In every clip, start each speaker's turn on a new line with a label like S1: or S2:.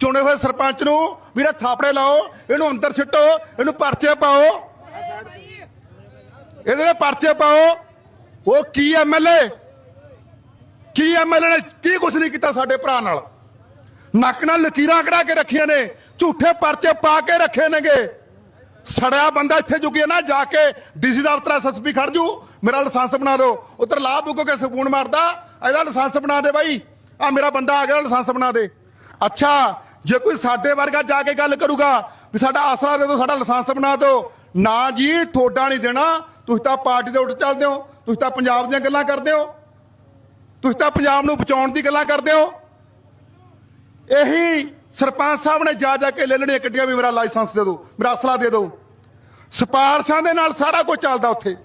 S1: ਚੁਣੇ ਹੋਏ ਸਰਪੰਚ ਨੂੰ ਵੀਰੇ ਥਾਪੜੇ ਲਾਓ, ਇਹਨੂੰ ਅੰਦਰ ਛੱਟੋ ਇਹਨੂੰ ਪਰਚੇ ਪਾਓ। ਇਹਦੇ ਨਾਲ ਪਰਚੇ ਪਾਓ। ਉਹ ਕੀ ਐਮਐਲਏ ਕੀ ਐਮਐਲਏ ਨੇ ਕੀ ਕੁਛ ਨਹੀਂ ਕੀਤਾ ਸਾਡੇ ਭਰਾ ਨਾਲ? ਨੱਕ ਨਾਲ ਲਕੀਰਾਂ ਕਢਾ ਕੇ ਰੱਖੀਆਂ ਨੇ, ਝੂਠੇ ਪਰਚੇ ਪਾ ਕੇ ਰੱਖੇ ਨੇਗੇ। ਸੜਿਆ ਬੰਦਾ ਇੱਥੇ ਜੁਗਿਆ ਨਾ, ਜਾ ਕੇ ਡੀਸੀ ਦਫ਼ਤਰ ਐਸਐਸਪੀ ਖੜ ਜੂ, ਮੇਰਾ ਲਾਇਸੈਂਸ ਬਣਾ ਦਿਓ। ਉਧਰ ਲਾਭ ਬੁੱਕ ਕੇ ਸਕੂਨ ਮਾਰਦਾ, ਇਹਦਾ ਲਾਇਸੈਂਸ ਬਣਾ ਦੇ ਬਾਈ। ਆ ਮੇਰਾ ਬੰਦਾ ਆ ਗਿਆ ਲਾਇਸੈਂਸ ਬਣਾ ਦੇ। ਅੱਛਾ ਜੇ ਕੋਈ ਸਾਡੇ ਵਰਗਾ ਜਾ ਕੇ ਗੱਲ ਕਰੂਗਾ ਵੀ ਸਾਡਾ ਆਸਰਾ ਦੇ ਦਿਓ, ਸਾਡਾ ਲਾਇਸੈਂਸ ਬਣਾ ਦਿਓ, ਨਾ ਜੀ ਥੋੜਾ ਨਹੀਂ ਦੇਣਾ, ਤੁਸੀਂ ਤਾਂ ਪਾਰਟੀ ਦੇ ਉੱਤੇ ਚੱਲਦੇ ਹੋ, ਤੁਸੀਂ ਤਾਂ ਪੰਜਾਬ ਦੀਆਂ ਗੱਲਾਂ ਕਰਦੇ ਹੋ, ਤੁਸੀਂ ਤਾਂ ਪੰਜਾਬ ਨੂੰ ਬਚਾਉਣ ਦੀ ਗੱਲਾਂ ਕਰਦੇ ਹੋ। ਇਹੀ ਸਰਪੰਚ ਸਾਹਿਬ ਨੇ ਜਾ ਜਾ ਕੇ ਲੈ ਲੈਣੀਆਂ ਗੱਡੀਆਂ ਵੀ ਮੇਰਾ ਲਾਇਸੈਂਸ ਦੇ ਦਿਓ, ਮੇਰਾ ਅਸਲਾ ਦੇ ਦਿਓ। ਸਿਫਾਰਸ਼ਾਂ ਦੇ ਨਾਲ ਸਾਰਾ ਕੁਝ ਚੱਲਦਾ ਉੱਥੇ।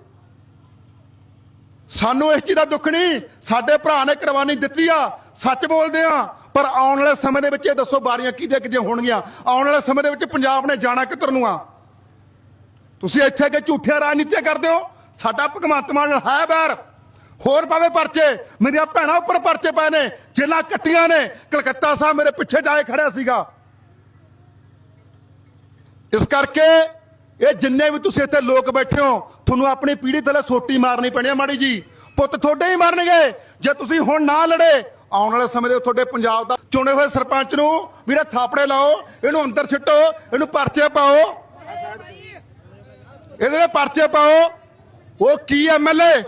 S1: ਸਾਨੂੰ ਇਸ ਚੀਜ਼ ਦਾ ਦੁੱਖ ਨਹੀਂ, ਸਾਡੇ ਭਰਾ ਨੇ ਕੁਰਬਾਨੀ ਦਿੱਤੀ ਆ, ਸੱਚ ਬੋਲਦੇ ਆ ਪਰ ਆਉਣ ਵਾਲੇ ਸਮੇਂ ਦੇ ਵਿੱਚ ਇਹ ਦੱਸੋ ਬਾਰੀਆਂ ਕਿਹਦੇ ਕਿਹਦੇ ਹੋਣਗੀਆਂ? ਆਉਣ ਵਾਲੇ ਸਮੇਂ ਦੇ ਵਿੱਚ ਪੰਜਾਬ ਨੇ ਜਾਣਾ ਕਿੱਧਰ ਨੂੰ ਆ? ਤੁਸੀਂ ਇੱਥੇ ਕਿ ਝੂਠੇ ਰਾਜਨੀਤੀਆਂ ਕਰਦੇ ਹੋ? ਸਾਡਾ ਭਗਵੰਤ ਮਾਨ ਹੈ ਬਾਹਰ। ਹੋਰ ਪਾਵੇ ਪਰਚੇ, ਮੇਰੀਆਂ ਭੈਣਾਂ ਉੱਪਰ ਪਰਚੇ ਪਏ ਨੇ ਜੇਲਾਂ ਕੱਟੀਆਂ ਨੇ। ਕਲਕੱਤਾ ਸਾਹਿਬ ਮੇਰੇ ਪਿੱਛੇ ਜਾਏ ਖੜਿਆ ਸੀਗਾ। ਇਸ ਕਰਕੇ ਇਹ ਜਿੰਨੇ ਵੀ ਤੁਸੀਂ ਇੱਥੇ ਲੋਕ ਬੈਠੇ ਹੋ, ਤੁਹਾਨੂੰ ਆਪਣੀ ਪੀੜ੍ਹੀ ਥੱਲੇ ਸੋਟੀ ਮਾਰਨੀ ਪੈਣੀ ਹੈ ਮਾੜੀ ਜੀ। ਪੁੱਤ ਤੁਹਾਡੇ ਹੀ ਮਰਨਗੇ। ਜੇ ਤੁਸੀਂ ਹੁਣ ਨਾ ਲੜੇ ਆਉਣ ਵਾਲੇ ਸਮੇਂ ਦੇ ਤੁਹਾਡੇ ਪੰਜਾਬ ਦਾ ਚੁਣੇ ਹੋਏ ਸਰਪੰਚ ਨੂੰ ਵੀਰੇ ਥਾਪੜੇ ਲਾਓ, ਇਹਨੂੰ ਅੰਦਰ ਛੱਟੋ ਇਹਨੂੰ ਪਰਚੇ ਪਾਓ। ਇਹਦੇ ਨਾਲ ਪਰਚੇ ਪਾਓ। ਉਹ ਕੀ ਐਮਐਲਏ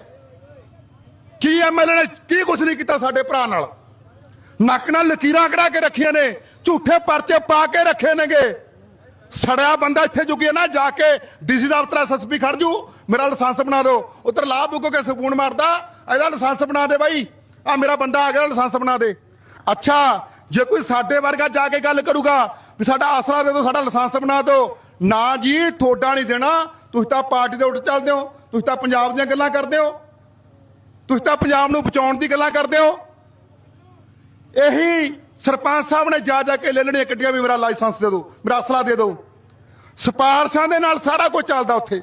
S1: ਕੀ ਐਮਐਲਏ ਨੇ ਕੀ ਕੁਛ ਨਹੀਂ ਕੀਤਾ ਸਾਡੇ ਭਰਾ ਨਾਲ? ਨੱਕ ਨਾਲ ਲਕੀਰਾਂ ਕਢਾ ਕੇ ਰੱਖੀਆਂ ਨੇ, ਝੂਠੇ ਪਰਚੇ ਪਾ ਕੇ ਰੱਖੇ ਨੇਗੇ। ਸੜਿਆ ਬੰਦਾ ਇੱਥੇ ਜੁਗਿਆ ਨਾ, ਜਾ ਕੇ ਡੀਸੀ ਦਫ਼ਤਰ ਐਸਐਸਪੀ ਖੜ ਜੂ। ਮੇਰਾ ਲਾਇਸੈਂਸ ਬਣਾ ਦਿਓ। ਉਧਰ ਲਾਭ ਬੁੱਕੋ ਕੇ ਸਕੂਨ ਮਾਰਦਾ। ਇਹਦਾ ਲਾਇਸੈਂਸ ਬਣਾ ਦੇ ਬਾਈ। ਆ ਮੇਰਾ ਬੰਦਾ ਆ ਗਿਆ ਲਾਇਸੈਂਸ ਬਣਾ ਦੇ। ਅੱਛਾ, ਜੇ ਕੋਈ ਸਾਡੇ ਵਰਗਾ ਜਾ ਕੇ ਗੱਲ ਕਰੂਗਾ ਵੀ ਸਾਡਾ ਆਸਰਾ ਦੇ ਦਿਓ, ਸਾਡਾ ਲਾਇਸੈਂਸ ਬਣਾ ਦਿਓ। ਨਾ ਜੀ ਥੋੜਾ ਨਹੀਂ ਦੇਣਾ। ਤੁਸੀਂ ਤਾਂ ਪਾਰਟੀ ਦੇ ਉੱਤੇ ਚੱਲਦੇ ਹੋ। ਤੁਸੀਂ ਤਾਂ ਪੰਜਾਬ ਦੀਆਂ ਗੱਲਾਂ ਕਰਦੇ ਹੋ। ਤੁਸੀਂ ਤਾਂ ਪੰਜਾਬ ਨੂੰ ਬਚਾਉਣ ਦੀ ਗੱਲਾਂ ਕਰਦੇ ਹੋ। ਇਹੀ ਸਰਪੰਚ ਸਾਹਿਬ ਨੇ ਜਾ ਜਾ ਕੇ ਲੈ ਲੈਣੀਆਂ ਗੱਡੀਆਂ ਵੀ ਮੇਰਾ ਲਾਇਸੈਂਸ ਦੇ ਦਿਓ, ਮੇਰਾ ਅਸਲਾ ਦੇ ਦਿਓ। ਸਿਫਾਰਸ਼ਾਂ ਦੇ ਨਾਲ ਸਾਰਾ ਕੁਝ ਚੱਲਦਾ ਉੱਥੇ।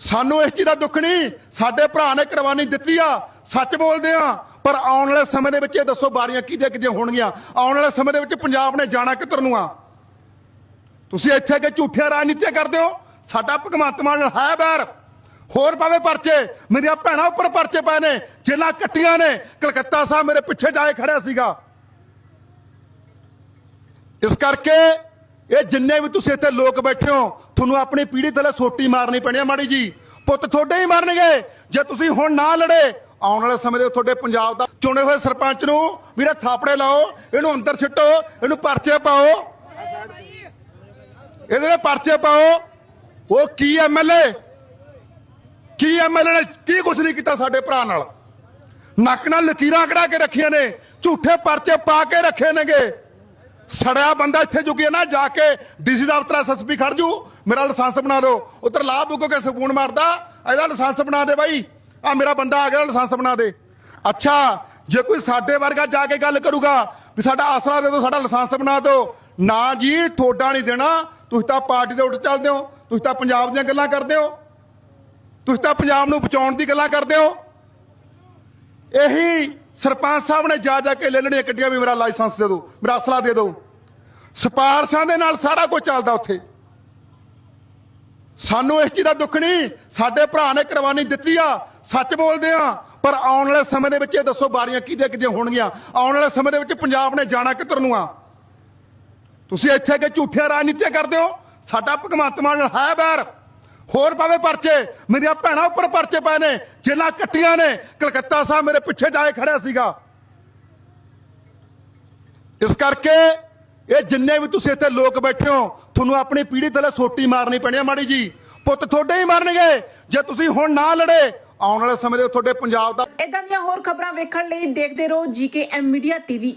S1: ਸਾਨੂੰ ਇਸ ਚੀਜ਼ ਦਾ ਦੁੱਖ ਨਹੀਂ। ਸਾਡੇ ਭਰਾ ਨੇ ਕੁਰਬਾਨੀ ਦਿੱਤੀ ਆ, ਸੱਚ ਬੋਲਦੇ ਆ। ਪਰ ਆਉਣ ਵਾਲੇ ਸਮੇਂ ਦੇ ਵਿੱਚ ਇਹ ਦੱਸੋ ਬਾਰੀਆਂ ਕਿਹਦੇ ਕਿਹਦੇ ਹੋਣਗੀਆਂ? ਆਉਣ ਵਾਲੇ ਸਮੇਂ ਦੇ ਵਿੱਚ ਪੰਜਾਬ ਨੇ ਜਾਣਾ ਕਿੱਧਰ ਨੂੰ ਆ? ਤੁਸੀਂ ਇੱਥੇ ਕਿ ਝੂਠੇ ਰਾਜਨੀਤੀਆਂ ਕਰਦੇ ਹੋ। ਸਾਡਾ ਭਗਵੰਤ ਮਾਨ ਹੈ ਬੈਰ ਹੋਰ ਪਾਵੇ ਪਰਚੇ, ਮੇਰੀਆਂ ਭੈਣਾਂ ਉੱਪਰ ਪਰਚੇ ਪਏ ਨੇ ਜੇਲਾਂ ਕੱਟੀਆਂ ਨੇ। ਕਲਕੱਤਾ ਸਾਹਿਬ ਮੇਰੇ ਪਿੱਛੇ ਜਾਏ ਖੜਿਆ ਸੀਗਾ। ਇਸ ਕਰਕੇ ਇਹ ਜਿੰਨੇ ਵੀ ਤੁਸੀਂ ਇੱਥੇ ਲੋਕ ਬੈਠੇ ਹੋ, ਤੁਹਾਨੂੰ ਆਪਣੀ ਪੀੜ੍ਹੀ ਥੱਲੇ ਸੋਟੀ ਮਾਰਨੀ ਪੈਣੀ ਹੈ ਮਾੜੀ ਜੀ। ਪੁੱਤ ਤੁਹਾਡੇ ਹੀ ਮਰਨਗੇ। ਜੇ ਤੁਸੀਂ ਹੁਣ ਨਾ ਲੜੇ, ਆਉਣ ਵਾਲੇ ਸਮੇਂ ਦੇ ਤੁਹਾਡੇ ਪੰਜਾਬ ਦਾ ਚੁਣੇ ਹੋਏ ਸਰਪੰਚ ਨੂੰ ਵੀਰੇ ਥਾਪੜੇ ਲਾਓ, ਇਹਨੂੰ ਅੰਦਰ ਛੱਟੋ ਇਹਨੂੰ ਪਰਚੇ ਪਾਓ। ਇਹਦੇ ਨਾਲ ਪਰਚੇ ਪਾਓ। ਉਹ ਕੀ ਐਮਐਲਏ ਕੀ ਐਮਐਲਏ ਨੇ ਕੀ ਕੁਛ ਨਹੀਂ ਕੀਤਾ ਸਾਡੇ ਭਰਾ ਨਾਲ? ਨੱਕ ਨਾਲ ਲਕੀਰਾਂ ਕਢਾ ਕੇ ਰੱਖੀਆਂ ਨੇ, ਝੂਠੇ ਪਰਚੇ ਪਾ ਕੇ ਰੱਖੇ ਨੇਗੇ। ਸੜਿਆ ਬੰਦਾ ਇੱਥੇ ਜੁਗਿਆ ਨਾ, ਜਾ ਕੇ ਡੀਸੀ ਦਫ਼ਤਰ ਐਸਐਸਪੀ ਖੜ ਜੂ, ਮੇਰਾ ਲਾਇਸੈਂਸ ਬਣਾ ਦਿਓ। ਉਧਰ ਲਾਭ ਬੁੱਕੋ ਕੇ ਸਕੂਨ ਮਾਰਦਾ, ਇਹਦਾ ਲਾਇਸੈਂਸ ਬਣਾ ਦੇ ਬਾਈ। ਆ ਮੇਰਾ ਬੰਦਾ ਆ ਗਿਆ, ਲਾਇਸੈਂਸ ਬਣਾ ਦੇ। ਅੱਛਾ, ਜੇ ਕੋਈ ਸਾਡੇ ਵਰਗਾ ਜਾ ਕੇ ਗੱਲ ਕਰੂਗਾ ਵੀ ਸਾਡਾ ਆਸਰਾ ਦੇ ਦਿਓ, ਸਾਡਾ ਲਾਇਸੈਂਸ ਬਣਾ ਦਿਓ। ਨਾ ਜੀ ਥੋੜਾ ਨਹੀਂ ਦੇਣਾ। ਤੁਸੀਂ ਤਾਂ ਪਾਰਟੀ ਦੇ ਉੱਤੇ ਚੱਲਦੇ ਹੋ। ਤੁਸੀਂ ਤਾਂ ਪੰਜਾਬ ਦੀਆਂ ਗੱਲਾਂ ਕਰਦੇ ਹੋ। ਤੁਸੀਂ ਤਾਂ ਪੰਜਾਬ ਨੂੰ ਬਚਾਉਣ ਦੀ ਗੱਲਾਂ ਕਰਦੇ ਹੋ। ਇਹੀ ਸਰਪੰਚ ਸਾਹਿਬ ਨੇ ਜਾ ਜਾ ਕੇ ਲੈ ਲੈਣੀਆਂ ਗੱਡੀਆਂ ਵੀ ਮੇਰਾ ਲਾਇਸੈਂਸ ਦੇ ਦਿਓ, ਮੇਰਾ ਅਸਲਾ ਦੇ ਦਿਓ। ਸਿਫਾਰਸ਼ਾਂ ਦੇ ਨਾਲ ਸਾਰਾ ਕੁਝ ਚੱਲਦਾ ਉੱਥੇ। ਸਾਨੂੰ ਇਸ ਚੀਜ਼ ਦਾ ਦੁੱਖ ਨਹੀਂ, ਸਾਡੇ ਭਰਾ ਨੇ ਕੁਰਬਾਨੀ ਦਿੱਤੀ ਆ, ਸੱਚ ਬੋਲਦੇ ਆ, ਪਰ ਆਉਣ ਵਾਲੇ ਸਮੇਂ ਦੇ ਵਿੱਚ ਇਹ ਦੱਸੋ ਬਾਰੀਆਂ ਕਿਹਦੇ ਕਿਹਦੇ ਹੋਣਗੀਆਂ। ਆਉਣ ਵਾਲੇ ਸਮੇਂ ਦੇ ਵਿੱਚ ਪੰਜਾਬ ਨੇ ਜਾਣਾ ਕਿੱਧਰ ਨੂੰ ਆ? ਤੁਸੀਂ ਇੱਥੇ ਕਿ ਝੂਠੇ ਰਾਜਨੀਤੀਆਂ ਕਰਦੇ ਹੋ, ਸਾਡਾ ਭਗਵੰਤ ਮਾਨ ਹੈ ਬਾਹਰ। ਹੋਰ ਪਾਵੇ ਪਰਚੇ, ਮੇਰੀਆਂ ਭੈਣਾਂ ਉੱਪਰ ਪਰਚੇ ਪਏ ਨੇ ਜੇਲਾਂ ਕੱਟੀਆਂ ਨੇ। ਕਲਕੱਤਾ ਸਾਹਿਬ ਮੇਰੇ ਪਿੱਛੇ ਜਾ ਖੜਿਆ ਸੀਗਾ। ਇਸ ਕਰਕੇ ਇਹ ਜਿੰਨੇ ਵੀ ਤੁਸੀਂ ਇੱਥੇ ਲੋਕ ਬੈਠੇ ਹੋ, ਤੁਹਾਨੂੰ ਆਪਣੀ ਪੀੜ੍ਹੀ ਥੱਲੇ ਸੋਟੀ ਮਾਰਨੀ ਪੈਣੀ ਹੈ ਮਾੜੀ ਜੀ। ਪੁੱਤ ਤੁਹਾਡੇ ਹੀ ਮਰਨਗੇ। ਜੇ ਤੁਸੀਂ ਹੁਣ ਨਾ ਲੜੇ, ਆਉਣ ਵਾਲੇ ਸਮੇਂ ਦੇ ਤੁਹਾਡੇ ਪੰਜਾਬ ਦਾ
S2: ਇਦਾਂ ਦੀਆਂ ਹੋਰ ਖਬਰਾਂ ਵੇਖਣ ਲਈ ਦੇਖਦੇ ਰਹੋ ਜੀਕੇਐਮ ਮੀਡੀਆ ਟੀਵੀ।